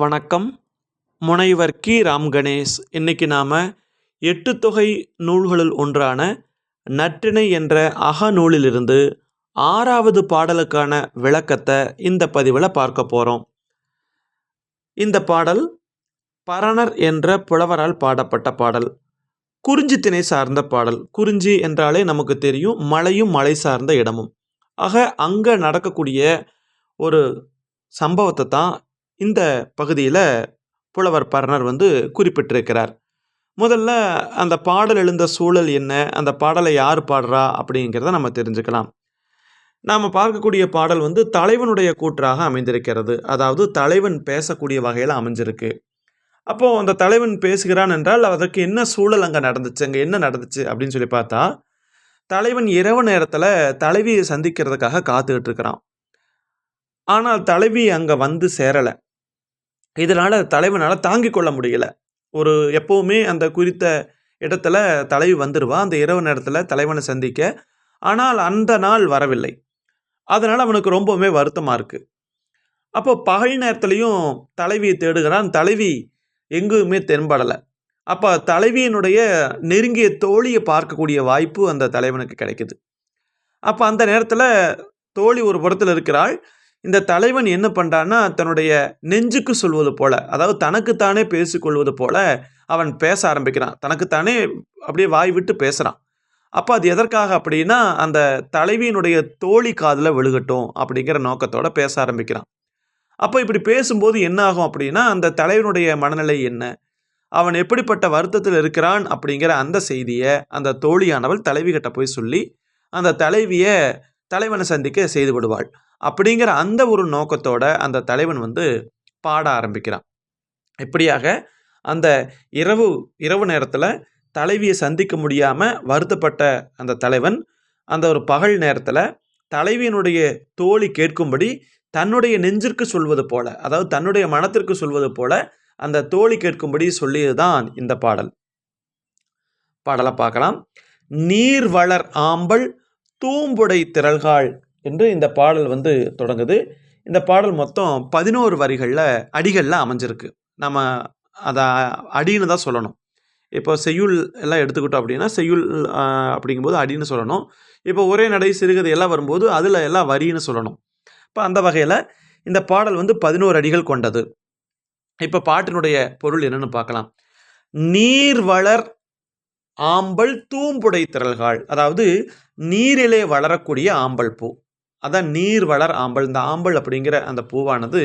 வணக்கம். முனைவர் கி. ராம் கணேஷ். இன்னைக்கு நாம் எட்டு தொகை நூல்களுள் ஒன்றான நற்றிணை என்ற அகநூலிலிருந்து ஆறாவது பாடலுக்கான விளக்கத்தை இந்த பதிவில் பார்க்க போகிறோம் இந்த பாடல் பரணர் என்ற புலவரால் பாடப்பட்ட பாடல். குறிஞ்சி திணை சார்ந்த பாடல். குறிஞ்சி என்றாலே நமக்கு தெரியும் மலையும் மலை சார்ந்த இடமும். ஆக அங்கே நடக்கக்கூடிய ஒரு சம்பவத்தை தான் இந்த பகுதியில் புலவர் பரணர் வந்து குறிப்பிட்டிருக்கிறார். முதல்ல அந்த பாடல் எழுந்த சூழல் என்ன? அந்த பாடலை யார் பாடுறா? அப்படிங்கிறத நம்ம தெரிஞ்சுக்கலாம். நாம் பார்க்கக்கூடிய பாடல் வந்து தலைவனுடைய கூற்றாக அமைந்திருக்கிறது. அதாவது தலைவன் பேசக்கூடிய வகையில் அமைஞ்சிருக்கு. அப்போது அந்த தலைவன் பேசுகிறான் என்றால் அதற்கு என்ன சூழல் அங்கே நடந்துச்சு? அங்கே என்ன நடந்துச்சு? அப்படின்னு சொல்லி பார்த்தா தலைவன் இரவு நேரத்தில் தலைவியை சந்திக்கிறதுக்காக காத்துக்கிட்டு இருக்கிறான். ஆனால் தலைவி அங்கே வந்து சேரலை. இதனால் தலைவனால் தாங்கிக் கொள்ள முடியல. ஒரு எப்போவுமே அந்த குறித்த இடத்துல தலைவி வந்துடுவா அந்த இரவு நேரத்தில் தலைவனை சந்திக்க. ஆனால் அந்த நாள் வரவில்லை. அதனால் அவனுக்கு ரொம்பவுமே வருத்தமாக இருக்குது அப்போ பகல் நேரத்துலையும் தலைவியை தேடுகிறான். தலைவி எங்குமே தென்படலை. அப்போ தலைவியினுடைய நெருங்கிய தோழியை பார்க்கக்கூடிய வாய்ப்பு அந்த தலைவனுக்கு கிடைக்குது. அப்போ அந்த நேரத்தில் தோழி ஒரு புறத்தில் இருக்கிறாள். இந்த தலைவன் என்ன பண்ணுறான்னா தன்னுடைய நெஞ்சுக்கு சொல்வது போல அதாவது தனக்குத்தானே பேசிக்கொள்வது போல அவன் பேச ஆரம்பிக்கிறான். தனக்குத்தானே அப்படியே வாய் விட்டு பேசுகிறான் அப்போ அது எதற்காக அப்படின்னா அந்த தலைவியினுடைய தோழி காதில் விழுகட்டும் அப்படிங்கிற நோக்கத்தோட பேச ஆரம்பிக்கிறான். அப்போ இப்படி பேசும்போது என்ன ஆகும் அப்படின்னா அந்த தலைவனுடைய மனநிலை என்ன? அவன் எப்படிப்பட்ட வருத்தத்தில் இருக்கிறான் அப்படிங்கிற அந்த செய்தியை அந்த தோழியானவள் தலைவிகிட்ட போய் சொல்லி அந்த தலைவியை தலைவனை சந்திக்க செய்து விடுவாள். அப்படிங்கிற அந்த ஒரு நோக்கத்தோட அந்த தலைவன் வந்து பாட ஆரம்பிக்கிறான். இப்படியாக அந்த இரவு இரவு நேரத்தில் தலைவியை சந்திக்க முடியாமல் வருத்தப்பட்ட அந்த தலைவன் அந்த ஒரு பகல் நேரத்தில் தலைவியினுடைய தோழி கேட்கும்படி தன்னுடைய நெஞ்சிற்கு சொல்வது போல அதாவது தன்னுடைய மனத்திற்கு சொல்வது போல அந்த தோழி கேட்கும்படி சொல்லியது தான் இந்த பாடல். பாடலை பார்க்கலாம். நீர் வளர் ஆம்பல் தூம்புடை திரள்காள் என்று இந்த பாடல் வந்து தொடங்குது. இந்த பாடல் மொத்தம் பதினோரு வரிகளில் அடிகளில் அமைஞ்சிருக்கு. நம்ம அதை அடின்னு தான் சொல்லணும். இப்போ செய்யுள் எல்லாம் எடுத்துக்கிட்டோம் அப்படின்னா செய்யுள் அப்படிங்கும்போது அடின்னு சொல்லணும். இப்போ ஒரே நடை சிறுகதை எல்லாம் வரும்போது அதில் எல்லாம் வரின்னு சொல்லணும். இப்போ அந்த வகையில் இந்த பாடல் வந்து பதினோரு அடிகள் கொண்டது. இப்போ பாட்டினுடைய பொருள் என்னென்னு பார்க்கலாம். நீர் வளர் ஆம்பல் தூம்புடை திரள்காள். அதாவது நீரிலே வளரக்கூடிய ஆம்பல் பூ. அதான் நீர் வளர் ஆம்பல். இந்த ஆம்பல் அப்படிங்கிற அந்த பூவானது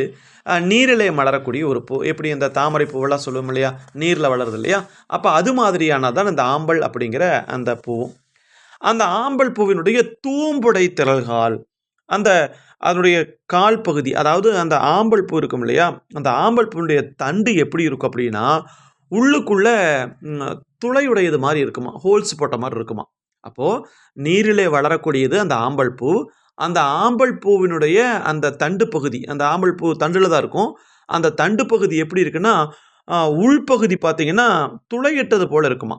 நீரிலே மலரக்கூடிய ஒரு பூ. எப்படி இந்த தாமரை பூவெல்லாம் சொல்லுவோம் இல்லையா? நீரில் வளருது இல்லையா? அப்போ அது மாதிரியானதான் இந்த ஆம்பல் அப்படிங்கிற அந்த பூவும் அந்த ஆம்பல் பூவினுடைய தூம்புடை திரள்கால். அந்த அதனுடைய கால் பகுதி அதாவது அந்த ஆம்பல் பூ இருக்கும் இல்லையா? அந்த ஆம்பல் பூனுடைய தண்டு எப்படி இருக்கும் அப்படின்னா உள்ளுக்குள்ளே துளையுடையது மாதிரி இருக்குமா? ஹோல்ஸ் போட்ட மாதிரி இருக்குமா? அப்போது நீரிலே வளரக்கூடியது அந்த ஆம்பல் பூ. அந்த ஆம்பல் பூவினுடைய அந்த தண்டு பகுதி அந்த ஆம்பல் பூ தண்டில் தான் இருக்கும். அந்த தண்டு பகுதி எப்படி இருக்குன்னா உள்பகுதி பார்த்தீங்கன்னா துளையிட்டது போல் இருக்குமா.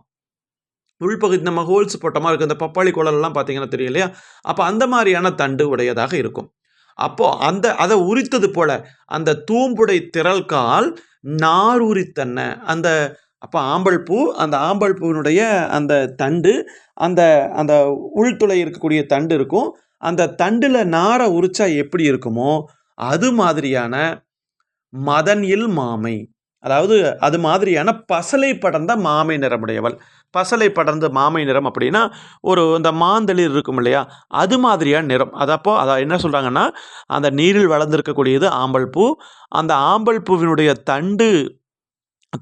உள்பகுதி நம்ம ஹோல்ஸ் போட்ட மாதிரி இருக்குது அந்த பப்பாளி குழல்லாம் பார்த்தீங்கன்னா தெரியும் இல்லையா? அப்போ அந்த மாதிரியான தண்டு உடையதாக இருக்கும். அப்போது அந்த அதை உரித்தது போல் அந்த தூம்புடை திரள்கால் நார் உரித்தன்ன அந்த அப்போ ஆம்பல் பூ அந்த ஆம்பல் பூவினுடைய அந்த தண்டு அந்த அந்த உள்துளை இருக்கக்கூடிய தண்டு இருக்கும். அந்த தண்டில் நாரை உரிச்சா எப்படி இருக்குமோ அது மாதிரியான மதன் இல் மாமை. அதாவது அது மாதிரியான பசலை படர்ந்த மாமை நிறமுடையவள். பசலை படர்ந்த மாமை நிறம் அப்படின்னா ஒரு இந்த மாந்தளிர் இருக்கும் இல்லையா அது மாதிரியான நிறம். அதப்போ அதை என்ன சொல்கிறாங்கன்னா அந்த நீரில் வளர்ந்துருக்கக்கூடியது ஆம்பல் பூ. அந்த ஆம்பல் பூவினுடைய தண்டு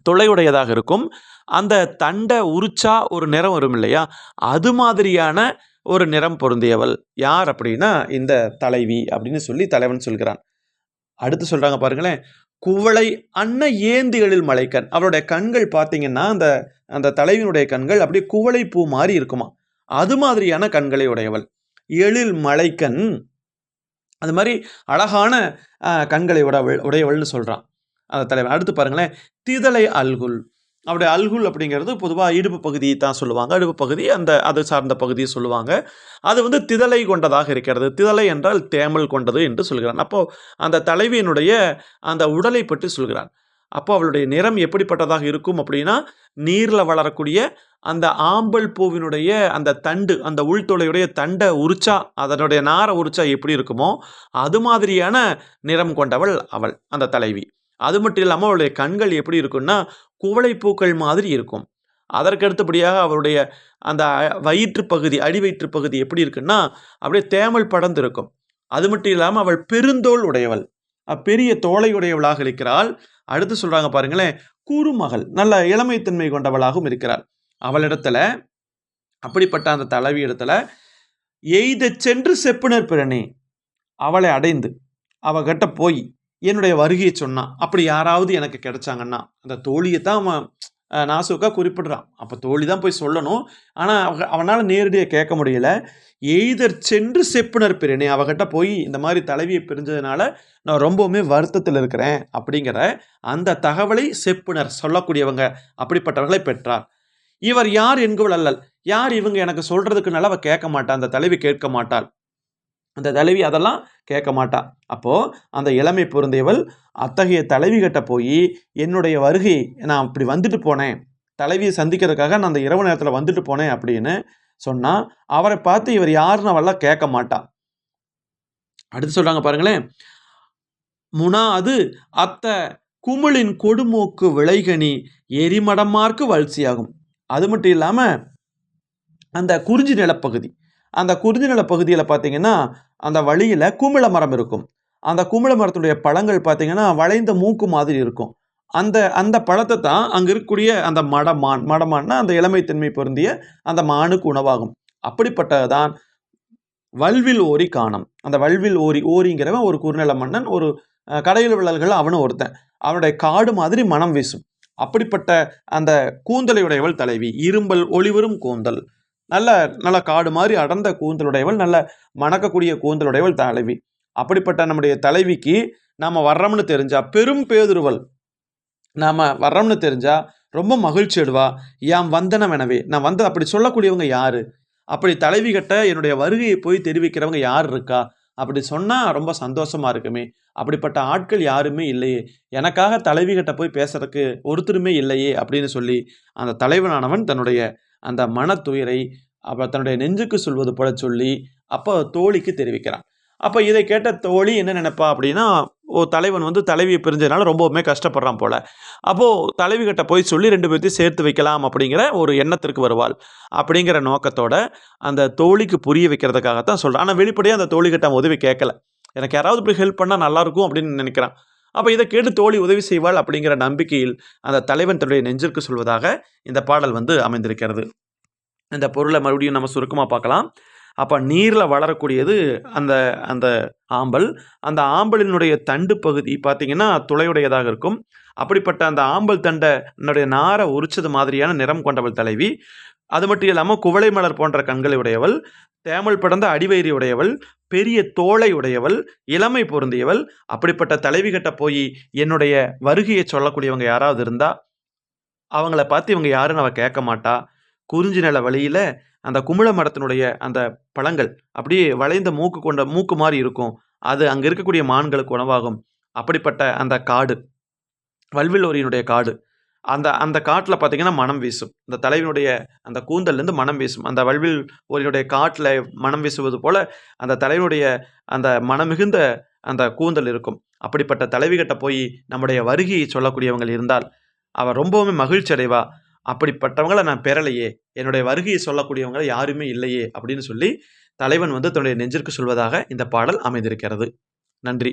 துளையுடையதாக இருக்கும். அந்த தண்டை உரிச்சா ஒரு நிறம் வரும் இல்லையா? அது மாதிரியான ஒரு நிறம் பொருந்தியவள். யார் அப்படின்னா இந்த தலைவி அப்படின்னு சொல்லி தலைவன் சொல்கிறான். அடுத்து சொல்கிறாங்க பாருங்களேன். குவளை அன்ன ஏந்திகளில் மலைக்கண். அவளுடைய கண்கள் பார்த்தீங்கன்னா அந்த அந்த தலைவியினுடைய கண்கள் அப்படியே குவளை பூ மாதிரி இருக்குமா? அது மாதிரியான கண்களை உடையவள். எழில் மலைக்கண். அது மாதிரி அழகான கண்களை உடவள் உடையவள்னு சொல்கிறான் அந்த தலைவன். அடுத்து பாருங்களேன். திதலை அல்குல். அப்படி அல்குல் அப்படிங்கிறது பொதுவாக இடுப்பு பகுதியை தான் சொல்லுவாங்க. இடுப்பு பகுதி அந்த அது சார்ந்த பகுதியை சொல்லுவாங்க. அது வந்து திதலை கொண்டதாக இருக்கிறது. திதலை என்றால் தேமல் கொண்டது என்று சொல்கிறான். அப்போது அந்த தலைவியினுடைய அந்த உடலை பற்றி சொல்கிறான். அப்போ அவளுடைய நிறம் எப்படிப்பட்டதாக இருக்கும் அப்படின்னா நீரில் வளரக்கூடிய அந்த ஆம்பல் பூவினுடைய அந்த தண்டு அந்த உள்தொலையுடைய தண்டை உரிச்சா அதனுடைய நாரை உரிச்சா எப்படி இருக்குமோ அது மாதிரியான நிறம் கொண்டவள் அவள் அந்த தலைவி. அது மட்டும் இல்லாமல் அவளுடைய கண்கள் எப்படி இருக்கும்னா குவளைப்பூக்கள் மாதிரி இருக்கும். அதற்கு அடுத்தபடியாக அவருடைய அந்த வயிற்று பகுதி அடி வயிற்று பகுதி எப்படி இருக்குன்னா அப்படியே தேமல் படர்ந்து இருக்கும் அது மட்டும் இல்லாமல் அவள் பெருந்தோள் உடையவள். பெரிய தோலை உடையவளாக இருக்கிறாள். அடுத்து சொல்கிறாங்க பாருங்களேன் குறுமகள் நல்ல இளமைத்தன்மை கொண்டவளாகவும் இருக்கிறாள். அவளிடத்துல அப்படிப்பட்ட அந்த தலைவி இடத்துல எய்த சென்று செப்புனர் பிறனே அவளை அடைந்து அவகிட்ட போய் என்னுடைய வருகையை சொன்னான் அப்படி யாராவது எனக்கு கிடைச்சாங்கன்னா அந்த தோழியை தான் அவன் நாசுக்கா குறிப்பிடுறான். அப்போ தோழி தான் போய் சொல்லணும். ஆனால் அவ அவனால் நேரடியாக கேட்க முடியல. எய்தர் சென்று செப்புனர் பிரினே அவகிட்ட போய் இந்த மாதிரி தலைவியை பிரிஞ்சதுனால நான் ரொம்பவுமே வருத்தத்தில் இருக்கிறேன் அப்படிங்கிற அந்த தகவலை செப்புனர் சொல்லக்கூடியவங்க அப்படிப்பட்டவர்களை பெற்றார். இவர் யார் என்குவள் அல்லல் யார் இவங்க எனக்கு சொல்றதுக்கு நல்லா அவள் கேட்க மாட்டாள் அந்த தலைவி கேட்க மாட்டாள். அந்த தலைவி அதெல்லாம் கேட்க மாட்டா. அப்போது அந்த இளமை பொருந்தியவள் அத்தகைய தலைவி கிட்ட போய் என்னுடைய வருகை நான் அப்படி வந்துட்டு போனேன். தலைவியை சந்திக்கிறதுக்காக நான் அந்த இரவு நேரத்தில் வந்துட்டு போனேன் அப்படின்னு சொன்னால் அவரை பார்த்து இவர் யாருன்னு அவெல்லாம் கேட்க மாட்டா. அடுத்து சொல்கிறாங்க பாருங்களேன். முனா அது அத்த குமிழின் கொடுமோக்கு விளைகனி எரிமடமார்க்கு வளர்ச்சியாகும். அது மட்டும் இல்லாமல் அந்த குறிஞ்சி நிலப்பகுதி அந்த குறிஞ்சி நிலப்பகுதியில் பார்த்தீங்கன்னா அந்த வழியில் குமிழ மரம் இருக்கும். அந்த குமிழ மரத்துடைய பழங்கள் பார்த்தீங்கன்னா வளைந்த மூக்கு மாதிரி இருக்கும். அந்த அந்த பழத்தை தான் அங்கே இருக்கக்கூடிய அந்த மடமான். மடமான்னா அந்த இளமைத்தன்மை பொருந்திய அந்த மானுக்கு உணவாகும். அப்படிப்பட்டதான் வல்வில் ஓரி காணம். அந்த வல்வில் ஓரி ஓரிங்கிறவன் ஒரு குறுநில மன்னன் ஒரு கடையில் விழல்கள் அவனும் ஒருத்தன். அவனுடைய காடு மாதிரி மனம் வீசும். அப்படிப்பட்ட அந்த கூந்தலையுடையவள் தலைவி இரும்பல் ஒளிவரும் கூந்தல். நல்ல நல்ல காடு மாதிரி அடர்ந்த கூந்தலுடையவள் நல்ல மணக்கக்கூடிய கூந்தலுடையவள் தலைவி. அப்படிப்பட்ட நம்முடைய தலைவிக்கு நாம் வர்றோம்னு தெரிஞ்சா பெரும் பேதுருவல் நாம் வர்றோம்னு தெரிஞ்சா ரொம்ப மகிழ்ச்சி அடுவா. யாம் வந்தனம் எனவே. நான் வந்து அப்படி சொல்லக்கூடியவங்க யாரு? அப்படி தலைவி கட்ட என்னுடைய வருகையை போய் தெரிவிக்கிறவங்க யார் இருக்கா? அப்படி சொன்னால் ரொம்ப சந்தோஷமாக இருக்குமே. அப்படிப்பட்ட ஆட்கள் யாருமே இல்லையே. எனக்காக தலைவி கிட்ட போய் பேசுறதுக்கு ஒருத்தருமே இல்லையே அப்படின்னு சொல்லி அந்த தலைவனானவன் தன்னுடைய அந்த மன துயரை அப்போ தன்னுடைய நெஞ்சுக்கு சொல்வது போல சொல்லி அப்போ தோழிக்கு தெரிவிக்கிறான். அப்போ இதை கேட்ட தோழி என்ன நினைப்பா அப்படின்னா ஓ தலைவன் வந்து தலைவியை பிரிஞ்சதுனால ரொம்பவுமே கஷ்டப்படுறான் போல. அப்போது தலைவி கிட்ட போய் சொல்லி ரெண்டு பேர்த்தையும் சேர்த்து வைக்கலாம் அப்படிங்கிற ஒரு எண்ணத்திற்கு வருவாள். அப்படிங்கிற நோக்கத்தோட அந்த தோழிக்கு புரிய வைக்கிறதுக்காகத்தான் சொல்கிறான் ஆனால் வெளிப்படையாக அந்த தோழிக்கிட்ட உதவி கேட்கல. எனக்கு யாராவது இப்படி ஹெல்ப் பண்ணால் நல்லாயிருக்கும் அப்படின்னு நினைக்கிறான். அப்போ இதை கேட்டு தோழி உதவி செய்வாள் அப்படிங்கிற நம்பிக்கையில் அந்த தலைவன் தன்னுடைய நெஞ்சிற்கு சொல்வதாக இந்த பாடல் வந்து அமைந்திருக்கிறது. இந்த பொருளை மறுபடியும் நம்ம சுருக்கமாக பார்க்கலாம். அப்போ நீரில் வளரக்கூடியது அந்த அந்த ஆம்பல். அந்த ஆம்பலினுடைய தண்டு பகுதி பார்த்திங்கன்னா துளையுடையதாக இருக்கும். அப்படிப்பட்ட அந்த ஆம்பல் தண்டை என்னுடைய நாரை உரிச்சது மாதிரியான நிறம் கொண்டவள் தலைவி. அது மட்டும் இல்லாமல் குவளை மலர் போன்ற கண்களை உடையவள். தேமல் படர்ந்த அடிவயிறி உடையவள் பெரிய தோளை உடையவள் இளமை பொருந்தியவள் அப்படிப்பட்ட தலைவி கட்ட போய் என்னுடைய வருகையை சொல்லக்கூடியவங்க யாராவது இருந்தா அவங்கள பார்த்து இவங்க யாருன்னு அவ கேட்க மாட்டா. குறிஞ்சி நில வழியில அந்த குமிழ மரத்தினுடைய அந்த பழங்கள் அப்படியே வளைந்த மூக்கு கொண்ட மூக்கு மாதிரி இருக்கும். அது அங்கே இருக்கக்கூடிய மான்களுக்கு உணவாகும். அப்படிப்பட்ட அந்த காடு வல்விலோரியினுடைய காடு. அந்த அந்த காட்டில் பார்த்தீங்கன்னா மனம் வீசும். இந்த தலைவனுடைய அந்த கூந்தல்லேருந்து மனம் வீசும். அந்த வல்வில் ஓரினுடைய காட்டில் மனம் வீசுவது போல் அந்த தலைவனுடைய அந்த மனமிகுந்த அந்த கூந்தல் இருக்கும். அப்படிப்பட்ட தலைவிகிட்ட போய் நம்முடைய வருகையை சொல்லக்கூடியவங்கள் இருந்தால் அவர் ரொம்பவுமே மகிழ்ச்சி அடைவா அப்படிப்பட்டவங்களை நான் பெறலையே. என்னுடைய வருகையை சொல்லக்கூடியவங்களை யாருமே இல்லையே அப்படின்னு சொல்லி தலைவன் வந்து தன்னுடைய நெஞ்சிற்கு சொல்வதாக இந்த பாடல் அமைந்திருக்கிறது. நன்றி.